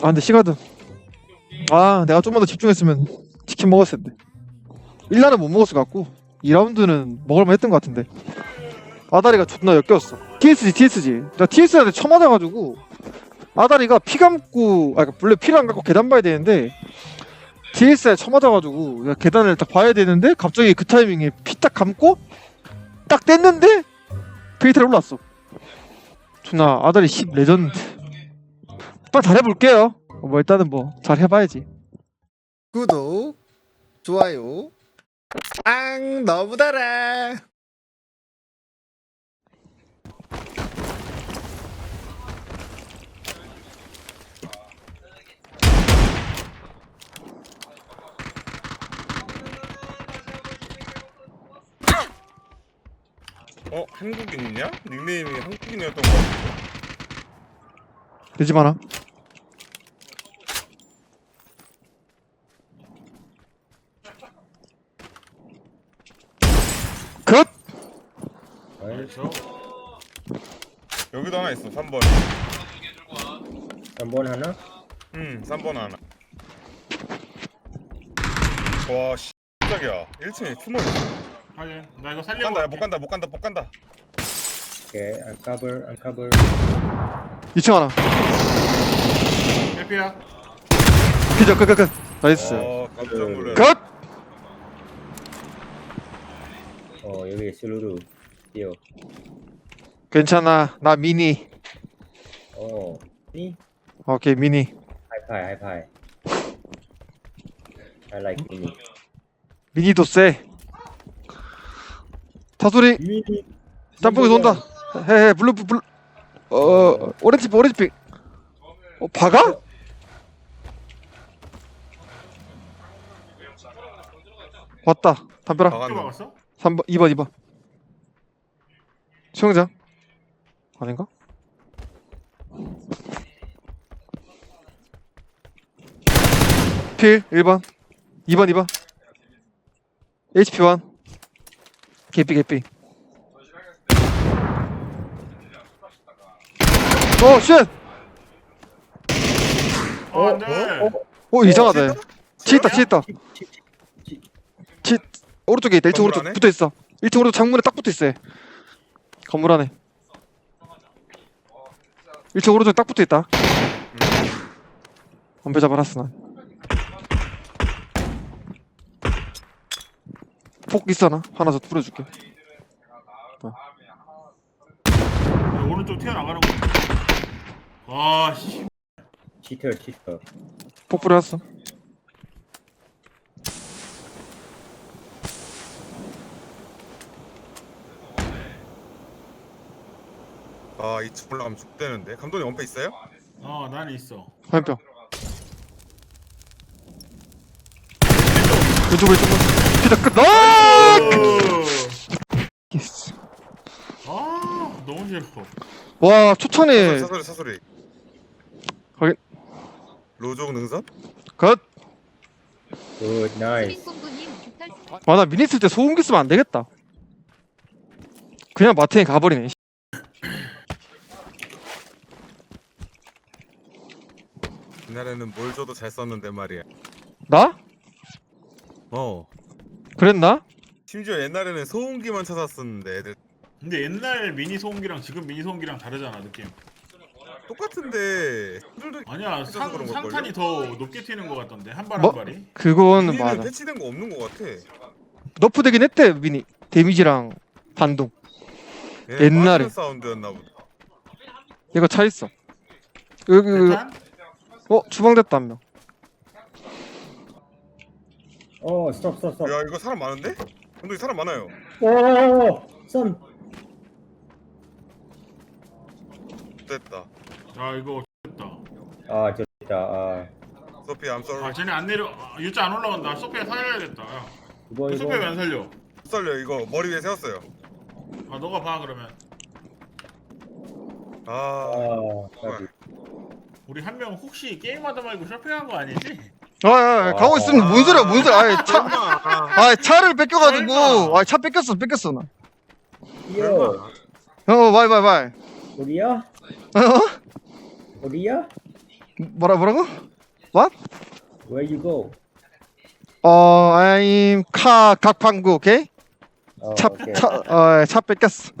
아 근데 시가드. 아 내가 좀만 더 집중했으면 치킨 먹었을 텐데. 1라운드 못 먹었을 것 같고 2라운드는 먹을만 했던 것 같은데. 아다리가 존나 역겨웠어. TSG TSG. 나 TS한테 처음 맞아가지고 아다리가 피 감고 아 그러니까 원래 피를 안 감고 계단 봐야 되는데 TS에 처음 맞아가지고 계단을 딱 봐야 되는데 갑자기 그 타이밍에 피 딱 감고 딱 뗐는데 페이트를 올랐어. 존나 아다리 10 레전드 빨리 잘해볼게요 어, 뭐 일단은 뭐 잘 해봐야지 구독, 좋아요, 앙 너무 달아. 어? 한국인이냐? 닉네임이 한국인이었던 것 같은데? 되지 마라 그렇죠. 여기도 하나 있어 3번 한번 하나? 응 3번 하나 와 씨, 깜짝이야 1층에 숨어있어 하긴 나 이거 살려고 간다. 못 간다 못 간다 못 간다 오케이, uncover, uncover. 2층 하나 해피야 피자 끝끝끝 나이스 어 깜짝 놀래 컷! 어, 여기 슬루루. 뛰어. 괜찮아 나 미니 어, 니? 오케이 미니 하이파이, 하이파이. I like mini. 미니도 쎄 타소리 미니. 짬뽕이 돈다 헤헤 블루 블루 어 오렌지 핑 오렌지 핑 어, 박아? 왔다 박았네 막았어? 3번 2번 2번 수영장? 아닌가? 필 1번. 2번 2번. HP 1 개삐 개삐 오 쉣! 어 안 돼. 오 이상하다 어, 치있다 치 있다. 치 오른쪽에 있다. 1층 건물 오른쪽 안에? 붙어있어. 1층 오른쪽 창문에 딱 붙어있어 얘. 건물 안에. 1층 오른쪽에 딱 붙어있다. 원배 잡아놨어 난. 폭 있어 나. 하나 더 뿌려줄게. 오른쪽 튀어나가는 거 아씨. 치터, 치터. 폭 뿌려놨어 아 2층 올라가면 죽대는데 감독님 원패 있어요? 어 나는 있어 화염병 왼쪽 왼쪽 피자 끝 아! 아 너무 싫어 와 초창에 차소리 차소리 확인. 로족 능선? 컷. 공부님 깃털 아나 미니 쓸 때 소음기 쓰면 안 되겠다. 그냥 마트에 가버리네. 옛날에는 뭘 줘도 잘 썼는데 말이야 나? 어 그랬나? 심지어 옛날에는 소음기만 찾았었는데 애들 근데 옛날 미니 소음기랑 지금 미니 소음기랑 다르잖아 느낌 똑같은데 애들도 아니야 그래서 상, 그런 걸걸요? 상탄이 더 높게 튀는 거 같던데 한 발 한 뭐? 발이 그건 미니는 맞아. 패치된 거 없는 거 같아 너프되긴 했대 미니. 데미지랑 반동. 얘 옛날에. 빠지는 사운드였나 보다 얘가 차 있어. 여기 여기? 어 주방 됐다 한 명. 어, stop, stop, stop. 야 이거 사람 많은데? 감독님 사람 많아요 오, son. 됐다 아 이거 됐다 아, 저기다. 아, 소피 I'm sorry 아 쟤네 안 내려 아, 유자 안 올라온다 소피아 살려야겠다 야. 이거, 이거. 소피아 왜안 살려 못 살려 이거 머리 위에 세웠어요 아 너가 봐 그러면 아 아, 까비. 우리 한 명 혹시 게임하다 말고 쇼핑한 거 아니지? 아, 아, 아 가고 있으면 뭔 소리야 뭔 소리야. 아이, 차, 설마 아 차를 뺏겨가지고. 아 차 뺏겼어 뺏겼어 나. 뛰어. 어 바이 바이 바이. 어디야? 어? 어디야? 뭐라 뭐라고? Where you go? 어, I'm 카 각방구, 오케이? 어, 차, 오케이. 차, 어, 차 뺏겼어.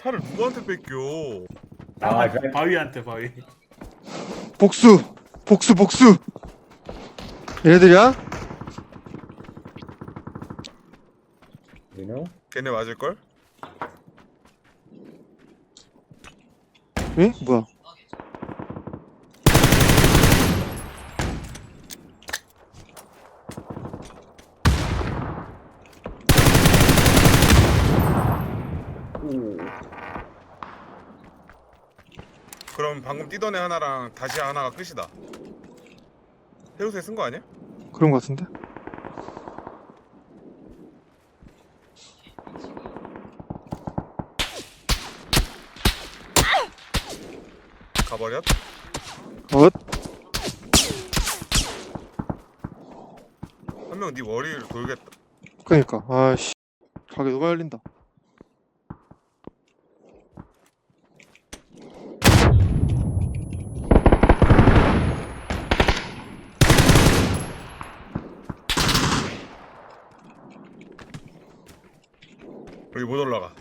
차를 누구한테 뺏겨? 아, 잘- 바위한테 바위. 복수, 복수, 복수. 얘네들이야? You know? 걔네 맞을걸? 응? 뭐야? 방금 뛰던 애 하나랑 다시 하나가 끝이다. 헤로스에 쓴거 아니야? 그런 거 같은데? 가버렸? 어? 한 명 네 머리를 돌겠다. 그니까, 아씨. 가게 너무 열린다. 여기 못 올라가.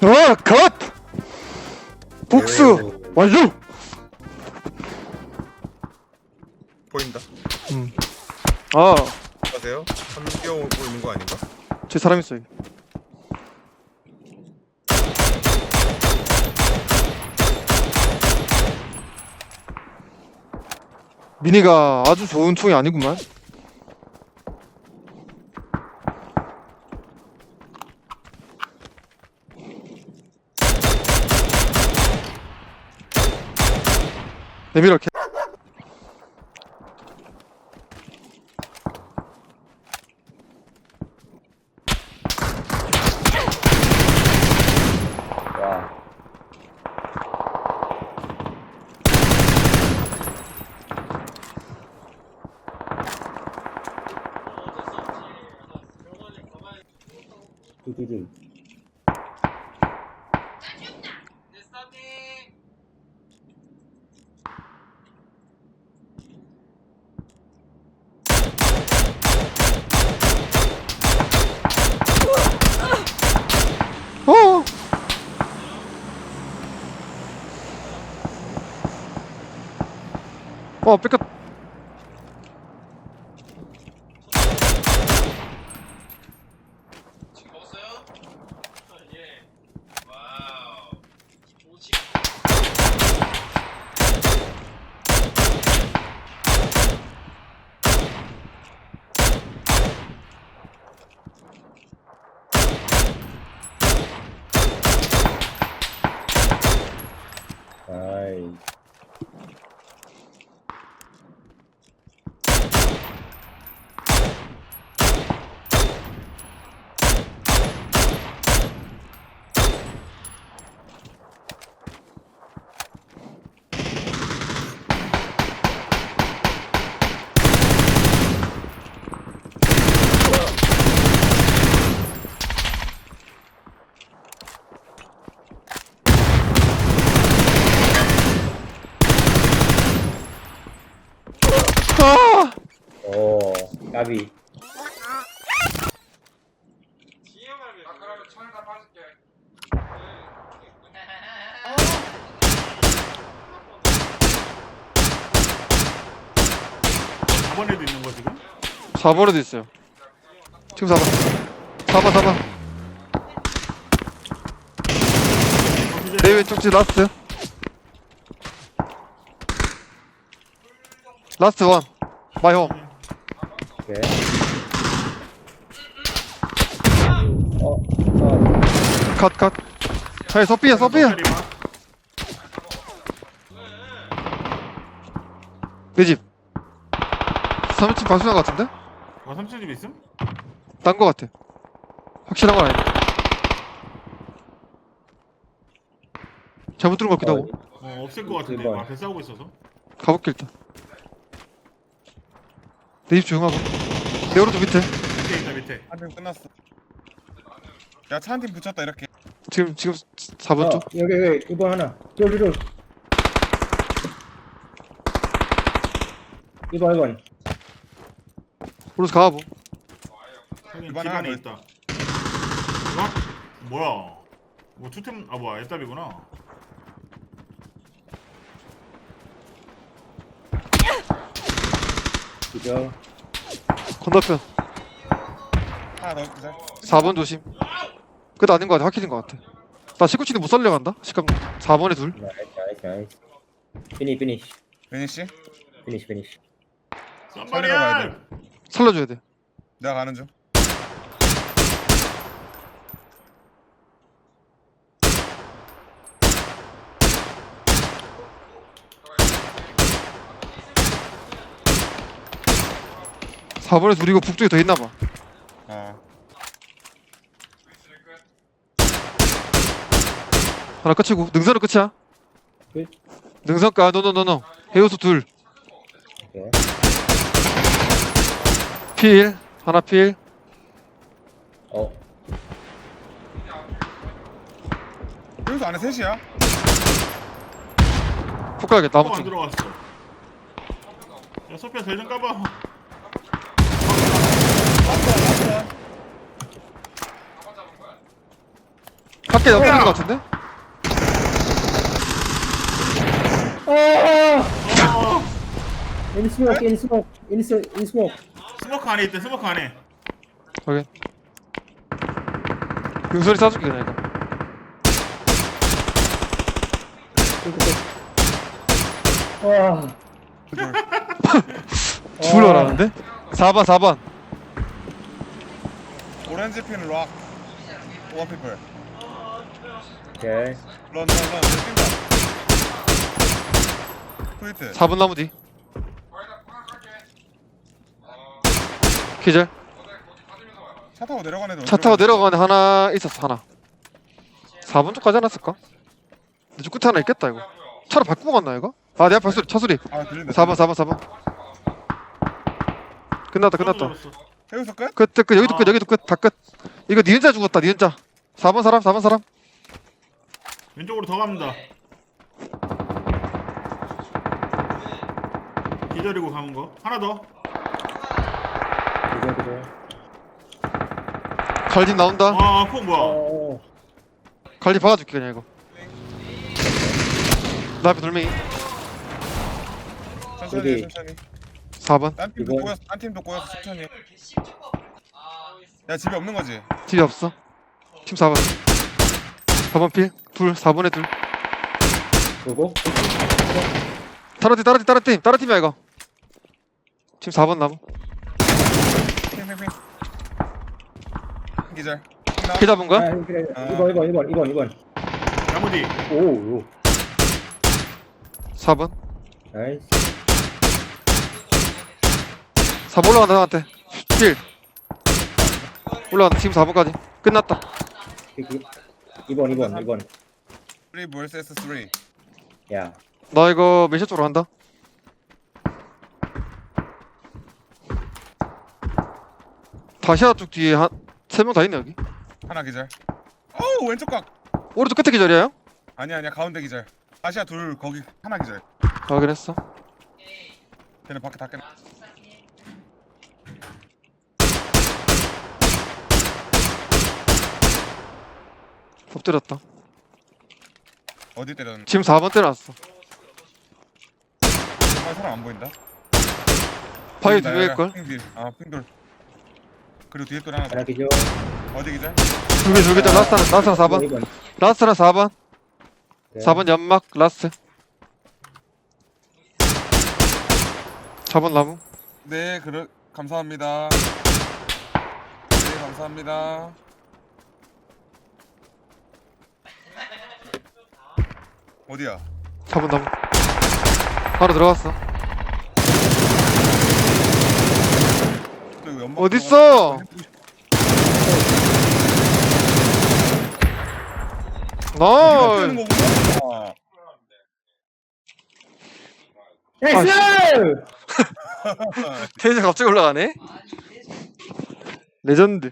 어, 컷! 복수! 완료! 보인다. 음. 아, 가세요. 한명 뛰어오고 있는 거 아닌가? 제 사람 있어요. 미니가 아주 좋은 총이 아니구만. 내밀어 개. 어, 뺏겼. 아이. 아! 오, 까비. 이번에도 있는 거 지금? 4번에도 있어요. 지금 4번. 4번, 4번. 내 왼쪽 집 라스트. 라스트 원. 마이 홈. 오케이. 어, 어. 컷, 컷. hey 서피야, 서피야. 내 집. 3층 방수한 것 같은데? 아 삼촌 집에 있음? 딴거 같아. 확실한 건 아니야. 잘못 들은 것 같기도 하고. 어어 없을 것 같은데 일번. 앞에 싸우고 있어서 가볼게 일단 내집 조용하고 내 오른쪽 밑에 밑에 있다 밑에 한팀 끝났어. 야 차 한 팀 붙였다 이렇게. 지금 지금 4번 어, 쪽 여기 여기 이번 하나. 쫄쫄쫄. 이번 이번. 오른쪽 가보 형님 이번 집 하나 안에 더 있다 어? 뭐야 뭐 투템 아 뭐야 애답이구나 그죠? 건너편 하나 더 기절. 4번 조심 끝 아닌 거 같아 확실인 거 같아 나 19치는 못 살려간다 시간 4번에 둘 나이스 나이스 나이스. 피니 피니시. 베니씨 피니시 피니시. 살리러 가야 돼. 살려줘야 돼 내가 가는 중. 4번에 둘이고 북쪽에 더 있나봐. 아 하나 끝이고 능선은 끝이야? 끝. 능선가 노노노노. 해우수 둘. 오케이. 필 하나 필. 어. 여기서 안에 셋이야. 푹 가야겠다 나무 안 쪽 들어갔어. 야좀 까봐 밖에 나무 있는 거 같은데? 아! 어 In smoke, in smoke, in smoke. 스모크 안에 있대 스모크 안에 확인 능선이 쏴줄게 그냥 이거 와. 죽을 줄 알았는데? 4번 4번 오렌지 핀 락. 원 피플. 오케이. 런 런 런 뛴다. 트위트. 4번 나무 뒤 기절 차 타고 애들. 차 타고 내려가는 하나 있었어 하나 4번 쪽 가지 않았을까? 근데 저 끝에 하나 있겠다 이거 차로 바꾸고 갔나 이거? 아 내 앞에 소리 차 소리 아 들린다. 4번 4번 4번 끝났다 끝났다. 해우서 끝? 끝, 끝, 끝, 여기도 아. 끝, 여기도 끝, 다 끝. 이거 니은자 죽었다, 니은자. 4번 사람, 4번 사람. 왼쪽으로 더 갑니다 기다리고 가는 거 하나 더 그죠 그죠. 갈집 나온다. 아 폭 뭐야 어. 갈집 박아줄게, 그냥 이거. 나 앞에 돌멩이. 천천히 해, 여기. 천천히. 4번. 딴 팀도 이거. 꼬였어. 딴 팀도 꼬였어. 천천히. 야 집에 없는 거지? 집이 없어. 팀 4번. 4번 필. 둘, 4번에 둘. 그리고 다른 팀, 다른 팀, 다른 팀, 다른 팀이야, 이거. 팀 4번 나무. 핑핑핑. 기절. 나. 피 잡은 거야? 아, 그래. 아. 이번 이번 이번 이번 이번. 나무 뒤 오, 오. 4번. 나이스. 4번 올라간다, 형한테. 필. 올라간다, 팀 4번까지. 끝났다. 이- 이번 이번 이번. 3 vs 3. 야. 나 이거 메시 쪽으로 간다. 다시아 쪽 뒤에 한, 세 명 다 있네, 여기. 하나 기절. 어우 왼쪽 각. 오른쪽 끝에 기절이야? 아니야 아니야 가운데 기절. 아시아 둘 거기 하나 기절. 확인했어. 걔는 밖에 다 깼. 엎드렸다. 어디 때렸는데? 지금 4번 때려놨어. 정말 사람 안 보인다. 바위 보인다, 두 야, 개일걸? 핑 뒤. 아 핑돌. 그리고 뒤에 또 하나 더. 하나 기죠. 어디? 두개 두 라스트 하나, 라스트 하나 4번. 이번. 라스트 하나 4번. 오케이. 4번 연막, 라스트. 4번 나무. 네 그러 감사합니다. 네 감사합니다. 어디야? 4번 나무. 바로 들어갔어. 또 이거 연막 어딨어? 어디가 나이스. 뛰는 거구나. 나이스! 텐션 갑자기 올라가네 레전드